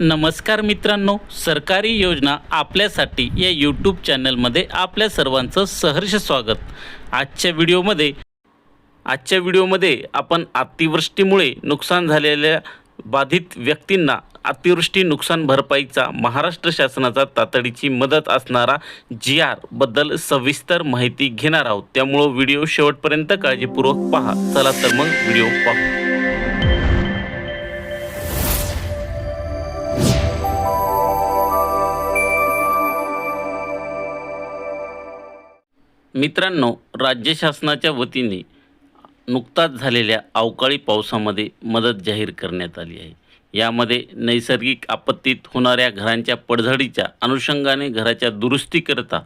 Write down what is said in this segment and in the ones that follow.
नमस्कार मित्रांनो सरकारी योजना आपल्यासाठी या यूट्यूब चॅनलमध्ये आपल्या सर्वांचं सहर्ष स्वागत. आजच्या व्हिडिओमध्ये आजच्या व्हिडिओमध्ये आपण अतिवृष्टीमुळे नुकसान झालेल्या बाधित व्यक्तींना अतिवृष्टी नुकसान भरपाईचा महाराष्ट्र शासनाचा तातडीची मदत असणारा जी आरबद्दल सविस्तर माहिती घेणार आहोत. त्यामुळं व्हिडिओ शेवटपर्यंत काळजीपूर्वक पहा. चला तर मग व्हिडिओ पाहू. मित्रांनो राज्य शासनाच्या वतीने नुकताच झालेल्या अवकाळी पावसामध्ये मदत जाहीर करण्यात आली आहे. यामध्ये नैसर्गिक आपत्तीत होणाऱ्या घरांच्या पडझडीच्या अनुषंगाने घराच्या दुरुस्तीकरता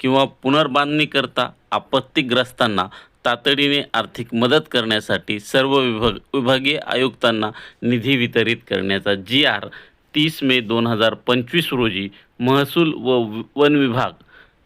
किंवा पुनर्बांधणीकरता आपत्तीग्रस्तांना तातडीने आर्थिक मदत करण्यासाठी सर्व विभाग विभागीय आयुक्तांना निधी वितरित करण्याचा जी आर तीस मे दोन हजार पंचवीस रोजी महसूल व वन विभाग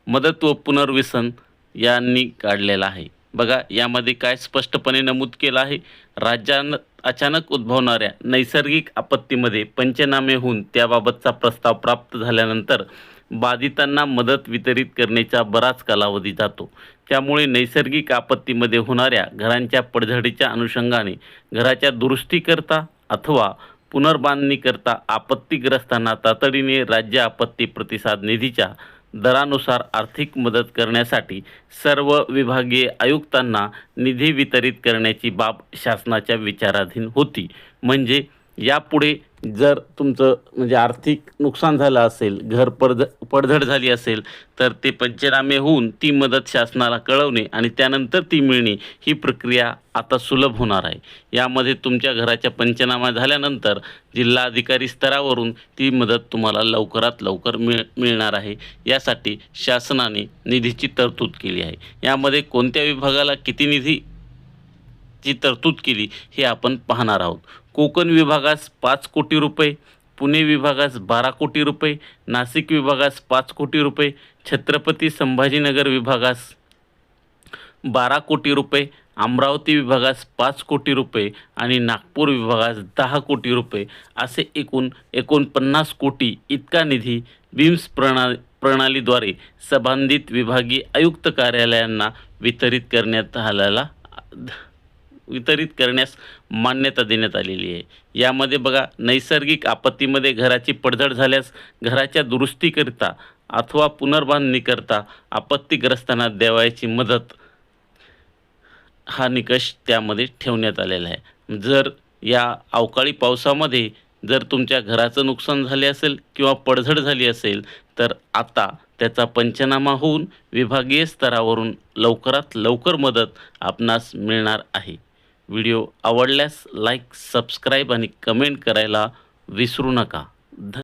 मदत व पुनर्वसन यांनी काढलेला आहे. बघा यामध्ये काय स्पष्टपणे नमूद केलं आहे. राज्यानं अचानक उद्भवणाऱ्या नैसर्गिक आपत्तीमध्ये पंचनामे होऊन त्याबाबतचा प्रस्ताव प्राप्त झाल्यानंतर बाधितांना मदत वितरित करण्याचा बराच कालावधी जातो. त्यामुळे नैसर्गिक आपत्तीमध्ये होणाऱ्या घरांच्या पडझडीच्या अनुषंगाने घराच्या दुरुस्तीकरता अथवा पुनर्बांधणीकरता आपत्तीग्रस्तांना तातडीने राज्य आपत्ती प्रतिसाद निधीच्या दरानुसार आर्थिक मदत करण्यासाठी सर्व विभागीय आयुक्तांना निधी वितरित करण्याची बाब शासनाच्या विचाराधीन होती. म्हणजे यापुढे जर तुमचं म्हणजे आर्थिक नुकसान झालं असेल घर पडझ पडझड झाली असेल तर ते पंचनामे होऊन ती मदत शासनाला कळवणे आणि त्यानंतर ती मिळणे ही प्रक्रिया आता सुलभ होणार आहे. यामध्ये तुमच्या घराच्या पंचनामा झाल्यानंतर जिल्हाधिकारी स्तरावरून ती मदत तुम्हाला लवकरात लवकर मिळ मिळणार आहे. यासाठी शासनाने निधीची तरतूद केली आहे. यामध्ये कोणत्या विभागाला किती निधी ची तरतूद केली हे आपण पाहणार आहोत. कोकण विभागास पाच कोटी रुपये पुणे विभागास बारा कोटी रुपये नाशिक विभागास पाच कोटी रुपये छत्रपती संभाजीनगर विभागास बारा कोटी रुपये अमरावती विभागास पाच कोटी रुपये आणि नागपूर विभागास दहा कोटी रुपये असे एकूण एकोणपन्नास कोटी इतका निधी बिम्स प्रणा प्रणालीद्वारे संबंधित विभागीय आयुक्त कार्यालयांना वितरित करण्यात आलेला वितरित करण्यास मान्यता देण्यात आलेली आहे. यामध्ये बघा नैसर्गिक आपत्तीमध्ये घराची पडझड झाल्यास घराच्या दुरुस्तीकरिता अथवा पुनर्बांधणीकरता आपत्तीग्रस्तांना द्यावायची मदत हा निकष त्यामध्ये ठेवण्यात आलेला आहे. जर या अवकाळी पावसामध्ये जर तुमच्या घराचं नुकसान झाले असेल किंवा पडझड झाली असेल तर आता त्याचा पंचनामा होऊन विभागीय स्तरावरून लवकरात लवकर मदत आपणास मिळणार आहे. व्हिडिओ आवडल्यास लाईक सबस्क्राईब आणि कमेंट करायला विसरू नका. ध